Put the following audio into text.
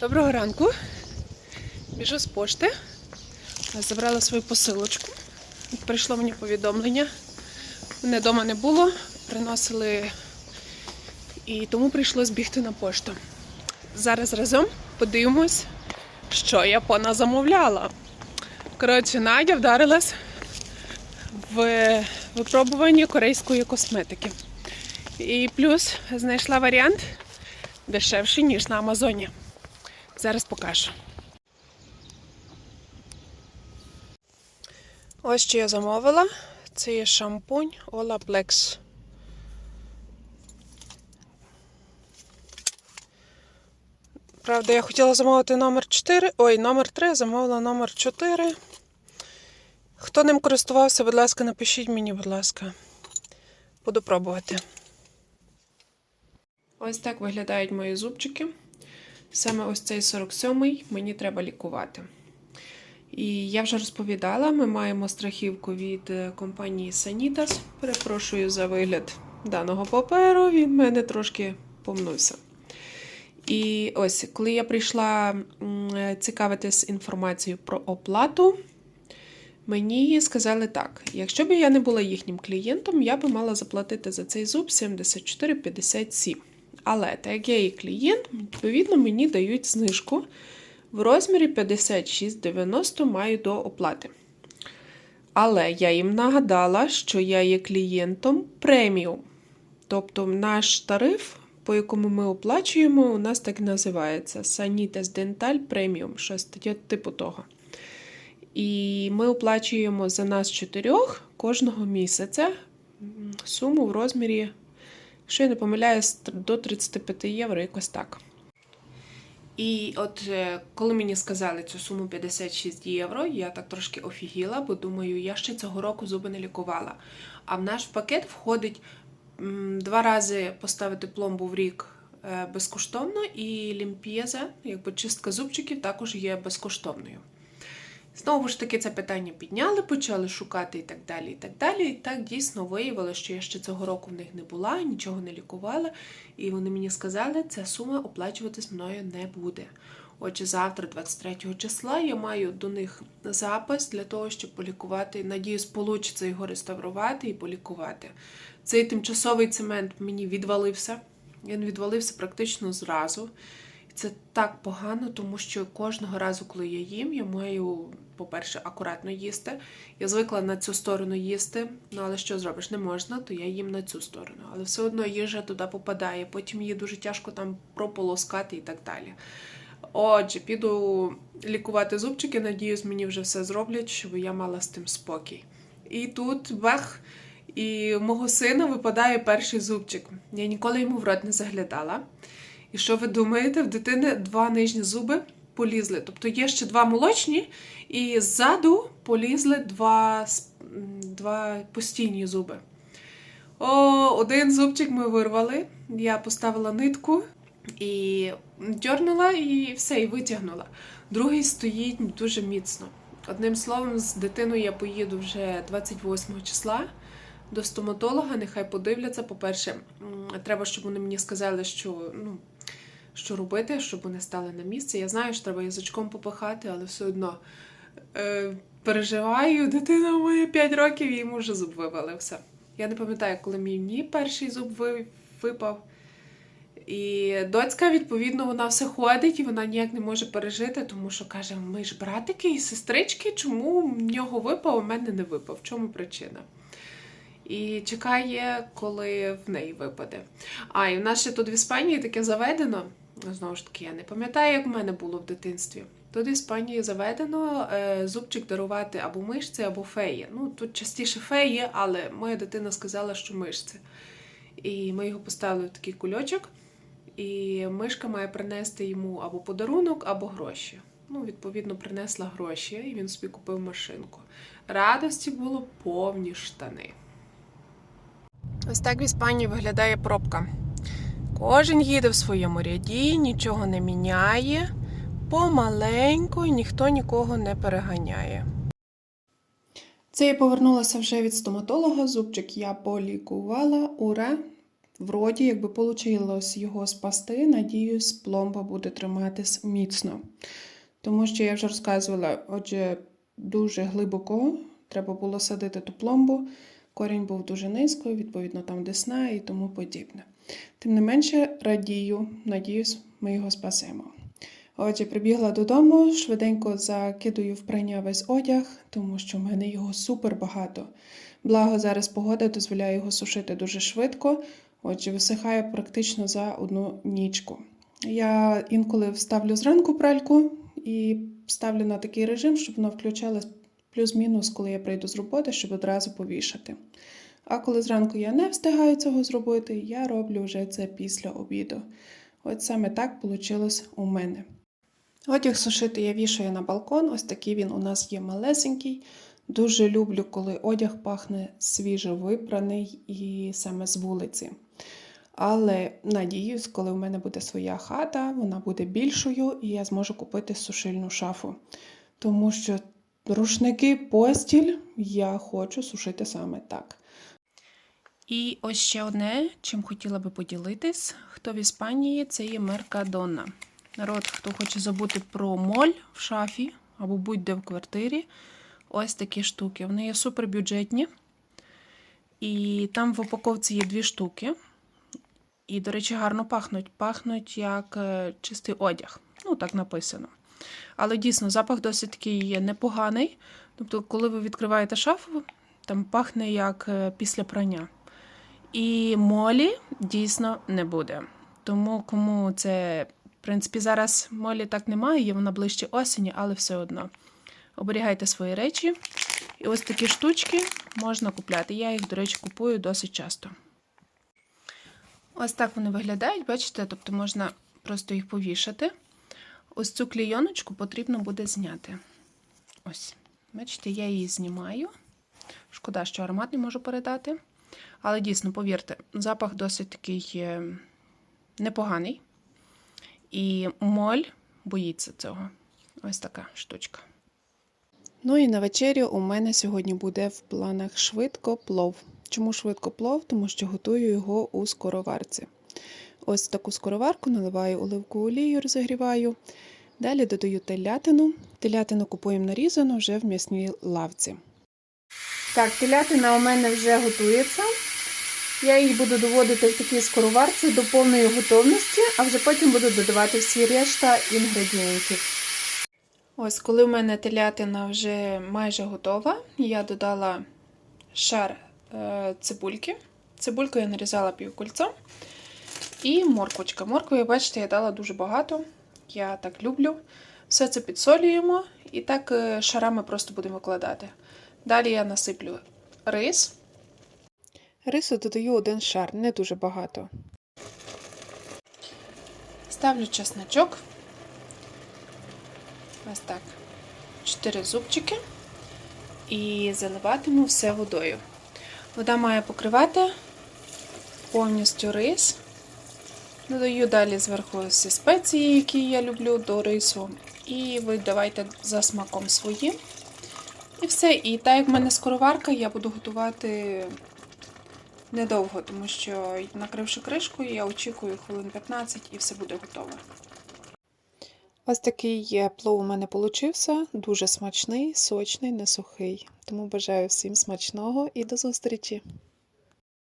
Доброго ранку. Біжу з пошти. Забрала свою посилочку. Прийшло мені повідомлення. Мене вдома не було, приносили і тому прийшлось бігти на пошту. Зараз разом подивимось, що я поназамовляла. Коротше, Надя вдарилась в випробуванні корейської косметики. І плюс знайшла варіант дешевший, ніж на Амазоні. Зараз покажу. Ось що я замовила. Це є шампунь Olaplex. Правда, я хотіла замовити номер 4. Ой, номер 3, замовила номер 4. Хто ним користувався, будь ласка, напишіть мені, будь ласка. Буду пробувати. Ось так виглядають мої зубчики. Саме ось цей 47-й мені треба лікувати. І я вже розповідала, ми маємо страхівку від е, компанії Sanitas. Перепрошую за вигляд даного паперу, він мене трошки помнувся. І ось, коли я прийшла е, цікавитись інформацією про оплату, мені сказали так: якщо б я не була їхнім клієнтом, я би мала заплатити за цей зуб 74,57. Але так як я є клієнт, відповідно, мені дають знижку в розмірі 56,90 маю до оплати. Але я їм нагадала, що я є клієнтом преміум. Тобто наш тариф, по якому ми оплачуємо, у нас так і називається Sanitas Dental Premium, щось типу того. І ми оплачуємо за нас чотирьох кожного місяця суму в розмірі, якщо я не помиляюсь, до 35 євро, якось так. І от е, коли мені сказали цю суму 56 євро, я так трошки офігіла, бо думаю, я ще цього року зуби не лікувала. А в наш пакет входить два рази поставити пломбу в рік е, безкоштовно, і лімп'єза, якби чистка зубчиків, також є безкоштовною. Знову ж таки, це питання підняли, почали шукати і так далі. І так далі. І так дійсно виявилося, що я ще цього року в них не була, нічого не лікувала. І вони мені сказали, ця сума оплачуватись мною не буде. Отже, завтра, 23 числа, я маю до них запис для того, щоб полікувати. Надіюсь, вийде його реставрувати і полікувати. Цей тимчасовий цемент мені відвалився. Він відвалився практично зразу. Це так погано, тому що кожного разу, коли я їм, я маю, по-перше, акуратно їсти. Я звикла на цю сторону їсти, ну але що зробиш, не можна, то я їм на цю сторону. Але все одно їжа туди попадає, потім її дуже тяжко там прополоскати і так далі. Отже, піду лікувати зубчики, надіюсь, мені вже все зроблять, щоб я мала з тим спокій. І тут бах, і в мого сина випадає перший зубчик. Я ніколи йому в рот не заглядала. Що ви думаєте, в дитини два нижні зуби полізли. Тобто є ще два молочні, і ззаду полізли два, два постійні зуби. О, один зубчик ми вирвали. Я поставила нитку і дьорнула, і все, і витягнула. Другий стоїть дуже міцно. Одним словом, з дитиною я поїду вже 28 числа до стоматолога. Нехай подивляться. По-перше, треба, щоб вони мені сказали, що ну, що робити, щоб вони стали на місце. Я знаю, що треба язичком попихати, але все одно е, переживаю, дитина моя 5 років, і йому вже зуб вивалився. Я не пам'ятаю, коли мій, перший зуб випав. І доцька, відповідно, вона все ходить і вона ніяк не може пережити, тому що каже: ми ж братики і сестрички, чому в нього випав, в мене не випав? В чому причина? І чекає, коли в неї випаде. А, і в нас ще тут в Іспанії таке заведено. Знову ж таки, я не пам'ятаю, як в мене було в дитинстві. Тут в Іспанії заведено е, зубчик дарувати або мишці, або феї. Ну, тут частіше феї, але моя дитина сказала, що мишці. І ми його поставили в такий кульочок, і мишка має принести йому або подарунок, або гроші. Ну, відповідно, принесла гроші, і він собі купив машинку. Радості було повні штани. Ось так в Іспанії виглядає пробка. Кожен їде в своєму ряді, нічого не міняє, помаленьку, і ніхто нікого не переганяє. Це я повернулася вже від стоматолога. Зубчик я полікувала. Ура! вроді, якби вийшло його спасти, надіюсь, пломба буде триматись міцно. Тому що я вже розказувала, отже, дуже глибоко треба було садити ту пломбу. Корінь був дуже низько, відповідно, там десна і тому подібне. Тим не менше, радію, надіюсь, ми його спасемо. Отже, прибігла додому, швиденько закидую в прання весь одяг, тому що в мене його супер багато. Благо, зараз погода дозволяє його сушити дуже швидко, отже, висихає практично за одну нічку. Я інколи вставлю зранку пральку і ставлю на такий режим, щоб вона включалась плюс-мінус, коли я прийду з роботи, щоб одразу повішати. А коли зранку я не встигаю цього зробити, я роблю вже це після обіду. От саме так вийшло у мене. Одяг сушити я вішаю на балкон, ось такий він у нас є малесенький. Дуже люблю, коли одяг пахне свіжо випраний і саме з вулиці. Але надіюсь, коли в мене буде своя хата, вона буде більшою, і я зможу купити сушильну шафу. Тому що рушники, постіль я хочу сушити саме так. І ось ще одне, чим хотіла би поділитись. Хто в Іспанії, це є Меркадона. Народ, хто хоче забути про моль в шафі або будь-де в квартирі, ось такі штуки. Вони є супербюджетні. І там в упаковці є дві штуки. І, до речі, гарно пахнуть. Пахнуть як е, чистий одяг. Ну, так написано. Але дійсно запах досить такий є непоганий. Тобто, коли ви відкриваєте шафу, там пахне як е, після прання. І молі дійсно не буде. Тому кому це, в принципі, зараз молі так немає, є вона ближче осені, але все одно. Оберігайте свої речі. І ось такі штучки можна купляти. Я їх, до речі, купую досить часто. Ось так вони виглядають, бачите, тобто можна просто їх повішати. Ось цю клейоночку потрібно буде зняти. Ось, бачите, я її знімаю. Шкода, що аромат не можу передати. Але дійсно, повірте, запах досить такий е, непоганий. І моль боїться цього. Ось така штучка. Ну і на вечерю у мене сьогодні буде в планах швидко плов. Чому швидко плов? Тому що готую його у скороварці. Ось таку скороварку наливаю оливкову олію, розігріваю. Далі додаю телятину. Телятину купуємо нарізану вже в м'ясній лавці. Так, телятина у мене вже готується. Я її буду доводити в такій скороварці до повної готовності, а вже потім буду додавати всі решта інгредієнтів. Ось, коли в мене телятина вже майже готова, я додала шар е, цибульки. Цибульку я нарізала півкольцом. І морквочка. Моркви, бачите, я дала дуже багато. Я так люблю. Все це підсолюємо і так е, шарами просто будемо викладати. Далі я насиплю рис. Рису додаю один шар, не дуже багато. Ставлю чесночок. Ось так. Чотири зубчики. І заливатиму все водою. Вода має покривати повністю рис. Додаю далі зверху всі спеції, які я люблю до рису. І ви давайте за смаком своїм. І все. І так як в мене скороварка, я буду готувати недовго, тому що накривши кришкою, я очікую хвилин 15 і все буде готове. Ось такий плов у мене получився. Дуже смачний, сочний, не сухий. Тому бажаю всім смачного і до зустрічі!